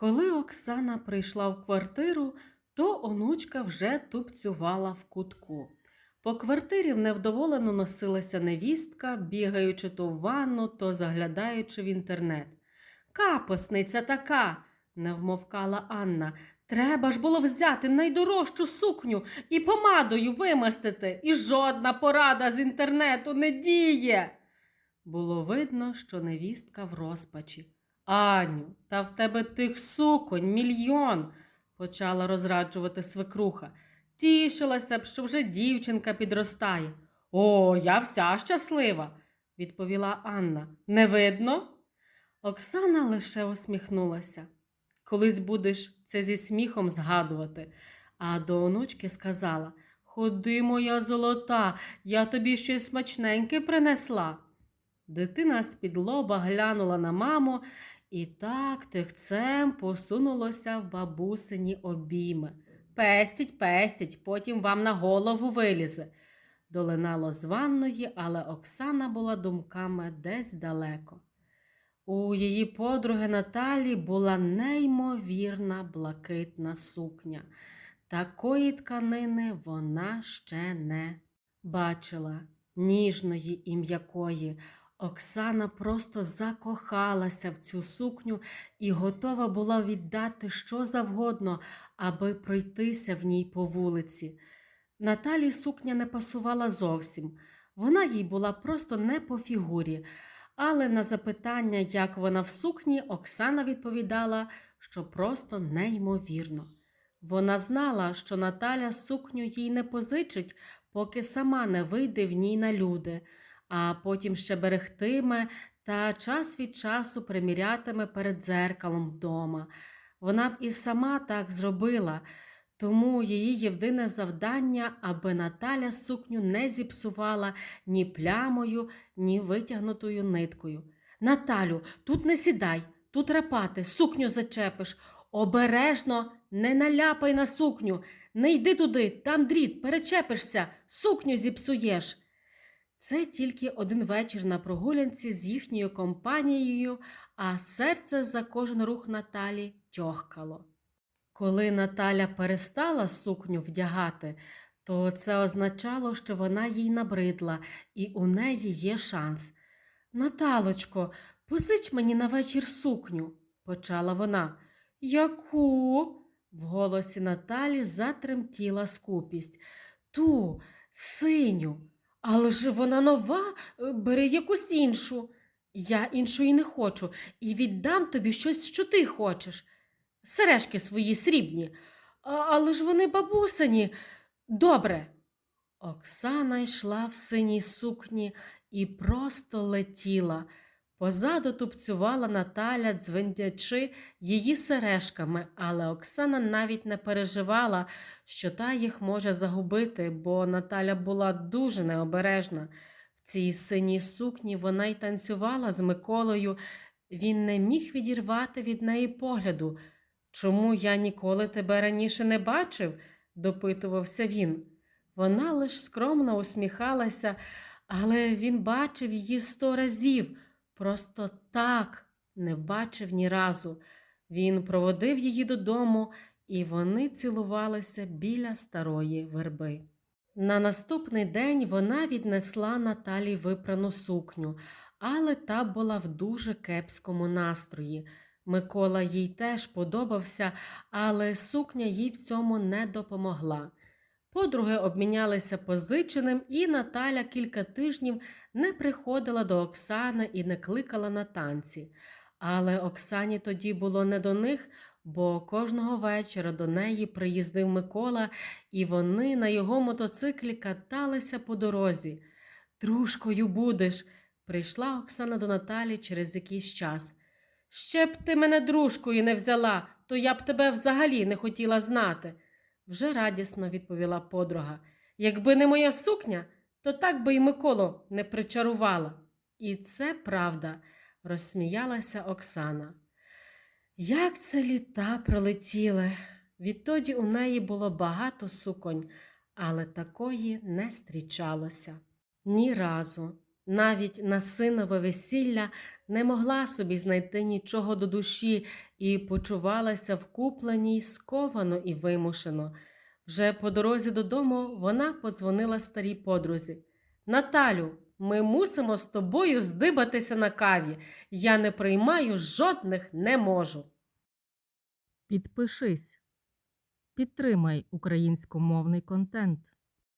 Коли Оксана прийшла в квартиру, то онучка вже тупцювала в кутку. По квартирі невдоволено носилася невістка, бігаючи то в ванну, то заглядаючи в інтернет. Капосниця така, не вмовкала Анна. Треба ж було взяти найдорожчу сукню і помадою вимастити, і жодна порада з інтернету не діє. Було видно, що невістка в розпачі. Аню, та в тебе тих суконь мільйон, почала розраджувати свекруха. Тішилася б, що вже дівчинка підростає. О, я вся щаслива, відповіла Анна. Не видно? Оксана лише усміхнулася. Колись будеш це зі сміхом згадувати. А до онучки сказала Ходи, моя золота, я тобі щось смачненьке принесла. Дитина з-під лоба глянула на маму і так тихцем посунулося в бабусині обійми. Пестіть, пестіть, потім вам на голову вилізе. Долинало з ванної, але Оксана була думками десь далеко. У її подруги Наталі була неймовірна блакитна сукня. Такої тканини вона ще не бачила, ніжної і м'якої. Оксана просто закохалася в цю сукню і готова була віддати що завгодно, аби пройтися в ній по вулиці. Наталі сукня не пасувала зовсім. Вона їй була просто не по фігурі. Але на запитання, як вона в сукні, Оксана відповідала, що просто неймовірно. Вона знала, що Наталя сукню їй не позичить, поки сама не вийде в ній на люди, а потім ще берегтиме та час від часу примірятиме перед дзеркалом вдома. Вона б і сама так зробила, тому її єдине завдання, аби Наталя сукню не зіпсувала ні плямою, ні витягнутою ниткою. Наталю, тут не сідай, тут рапати, сукню зачепиш. Обережно не наляпай на сукню, не йди туди, там дріт, перечепишся, сукню зіпсуєш. Це тільки один вечір на прогулянці з їхньою компанією, а серце за кожен рух Наталі тьохкало. Коли Наталя перестала сукню вдягати, то це означало, що вона їй набридла, і у неї є шанс. Наталочко, позич мені на вечір сукню, почала вона. Яку? В голосі Наталі затремтіла скупість. Ту, синю, але ж вона нова, е, бери якусь іншу. Я іншої не хочу і віддам тобі щось, що ти хочеш. Сережки свої срібні, а, але ж вони бабусині. Добре. Оксана йшла в синій сукні і просто летіла. Позаду тупцювала Наталя, дзвендячи її сережками, але Оксана навіть не переживала, що та їх може загубити, бо Наталя була дуже необережна. В цій синій сукні вона й танцювала з Миколою. Він не міг відірвати від неї погляду. Чому я ніколи тебе раніше не бачив? допитувався він. Вона лиш скромно усміхалася, але він бачив її сто разів. Просто так не бачив ні разу. Він проводив її додому, і вони цілувалися біля старої верби. На наступний день вона віднесла Наталі випрану сукню, але та була в дуже кепському настрої. Микола їй теж подобався, але сукня їй в цьому не допомогла. Подруги обмінялися позиченим, і Наталя кілька тижнів не приходила до Оксани і не кликала на танці. Але Оксані тоді було не до них, бо кожного вечора до неї приїздив Микола, і вони на його мотоциклі каталися по дорозі. Дружкою будеш, прийшла Оксана до Наталі через якийсь час. Ще б ти мене дружкою не взяла, то я б тебе взагалі не хотіла знати, вже радісно відповіла подруга. Якби не моя сукня, то так би й Миколу не причарувала. І це правда, розсміялася Оксана. Як це літа пролетіли. Відтоді у неї було багато суконь, але такої не зустрічалося. Ні разу, навіть на синове весілля не могла собі знайти нічого до душі і почувалася вкупленій сковано і вимушено. Вже по дорозі додому вона подзвонила старій подрузі. Наталю, ми мусимо з тобою здибатися на каві. Я не приймаю жодних не можу. Підпишись. Підтримай українськомовний контент.